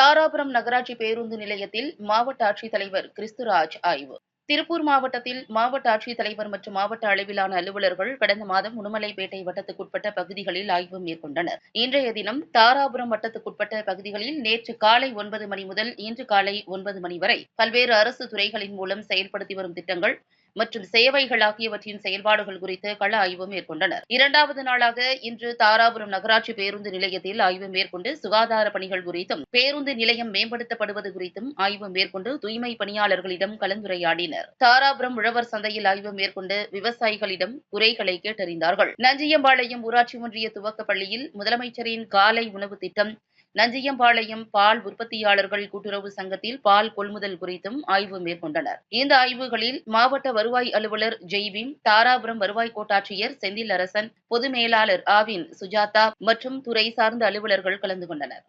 தாராபுரம் நகராட்சி பேருந்து நிலையத்தில் மாவட்ட ஆட்சித்தலைவர் கிறிஸ்துராஜ் ஆய்வு. திருப்பூர் மாவட்டத்தில் மாவட்ட ஆட்சித்தலைவர் மற்றும் மாவட்ட அளவிலான அலுவலர்கள் கடந்த மாதம் உடுமலைப்பேட்டை வட்டத்துக்குட்பட்ட பகுதிகளில் ஆய்வு மேற்கொண்டனர். இன்றைய தினம் தாராபுரம் வட்டத்துக்குட்பட்ட பகுதிகளில் நேற்று காலை ஒன்பது மணி முதல் இன்று காலை ஒன்பது மணி வரை பல்வேறு அரசு துறைகளின் மூலம் செயல்படுத்தி வரும் திட்டங்கள் மற்றும் சேவைகள் ஆகியவற்றின் செயல்பாடுகள் குறித்து கள ஆய்வு மேற்கொண்டனர். இரண்டாவது நாளாக இன்று தாராபுரம் நகராட்சி பேருந்து நிலையத்தில் ஆய்வு மேற்கொண்டு சுகாதார பணிகள் குறித்தும் பேருந்து நிலையம் மேம்படுத்தப்படுவது குறித்தும் ஆய்வு மேற்கொண்டு தூய்மை பணியாளர்களிடம் கலந்துரையாடினர். தாராபுரம் உழவர் சந்தையில் ஆய்வு மேற்கொண்டு விவசாயிகளிடம் குறைகளை கேட்டறிந்தார்கள். நஞ்சியம்பாளையம் ஊராட்சி ஒன்றிய துவக்கப் பள்ளியில் முதலமைச்சரின் காலை உணவு திட்டம் நஞ்சியம்பாளையம் பால் உற்பத்தியாளர்கள் கூட்டுறவு சங்கத்தில் பால் கொள்முதல் குறித்தும் ஆய்வு மேற்கொண்டனர். இந்த ஆய்வுகளில் மாவட்ட வருவாய் அலுவலர் ஜெய்பீம் தாராபுரம் வருவாய் கோட்டாட்சியர் செந்தில் அரசன் பொது மேலாளர் ஆவின் சுஜாதா மற்றும் துறை சார்ந்த அலுவலர்கள் கலந்து கொண்டனர்.